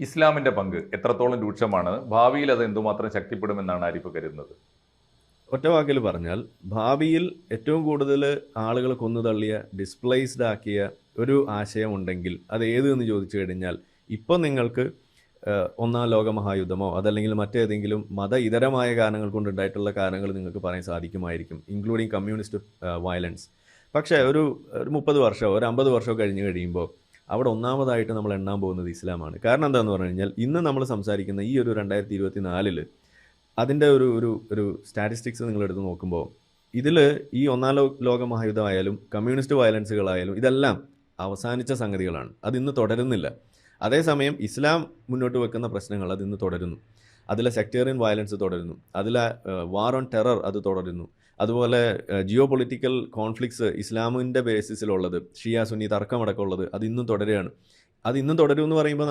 ഇസ്ലാമിന്റെ പങ്ക് എത്രത്തോളം രൂക്ഷമാണ്? ഭാവിയിൽ അത് എന്തുമാത്രം ശക്തിപ്പെടുമെന്നാണ് അരിപ്പ് കരുതുന്നത്? ഒറ്റ വാക്കിൽ പറഞ്ഞാൽ ഭാവിയിൽ ഏറ്റവും കൂടുതൽ ആളുകൾ കൊന്നു തള്ളിയ ഡിസ്പ്ലേസ്ഡ് ആക്കിയ ഒരു ആശയം ഉണ്ടെങ്കിൽ അത് ഏത് എന്ന് ചോദിച്ചു കഴിഞ്ഞാൽ ഇപ്പോൾ നിങ്ങൾക്ക് ഒന്നാം ലോക മഹായുദ്ധമോ അതല്ലെങ്കിൽ മറ്റേതെങ്കിലും മത ഇതരമായ കാരണങ്ങൾ കൊണ്ടുണ്ടായിട്ടുള്ള കാരണങ്ങൾ നിങ്ങൾക്ക് പറയാൻ സാധിക്കുമായിരിക്കും ഇൻക്ലൂഡിങ് കമ്മ്യൂണിസ്റ്റ് വയലൻസ് പക്ഷേ ഒരു ഒരു മുപ്പത് വർഷമോ ഒരു അമ്പത് വർഷമോ കഴിഞ്ഞ് കഴിയുമ്പോൾ അവിടെ ഒന്നാമതായിട്ട് നമ്മൾ എണ്ണാൻ പോകുന്നത് ഇസ്ലാമാണ്. കാരണം എന്താണെന്ന് പറഞ്ഞു കഴിഞ്ഞാൽ ഇന്ന് നമ്മൾ സംസാരിക്കുന്ന ഈ ഒരു രണ്ടായിരത്തി ഇരുപത്തി നാലിൽ അതിന്റെ ഒരു ഒരു ഒരു സ്റ്റാറ്റിസ്റ്റിക്സ് നിങ്ങൾ എടുത്ത് നോക്കുമ്പോൾ ഇതിൽ ഈ ഒന്നാം ലോക മഹായുദ്ധമായാലും കമ്മ്യൂണിസ്റ്റ് വയലൻസുകളായാലും ഇതെല്ലാം അവസാനിച്ച സംഗതികളാണ്. അത് തുടരുന്നില്ല. അതേസമയം ഇസ്ലാം മുന്നോട്ട് വെക്കുന്ന പ്രശ്നങ്ങൾ അത് ഇന്ന് തുടരുന്നു. അതിലെ സെക്ടേറിയൻ വയലൻസ് തുടരുന്നു. അതിലെ വാർ ഓൺ ടെറർ അത് തുടരുന്നു. അതുപോലെ ജിയോ പൊളിറ്റിക്കൽ കോൺഫ്ലിക്ട്സ് ഇസ്ലാമിന്റെ ബേസിസിലുള്ളത് ഷിയ സുന്നി തർക്കമടക്കമുള്ളത് അത് ഇന്നും തുടരുകയാണ്. അത് ഇന്നും തുടരും എന്ന് പറയുമ്പോൾ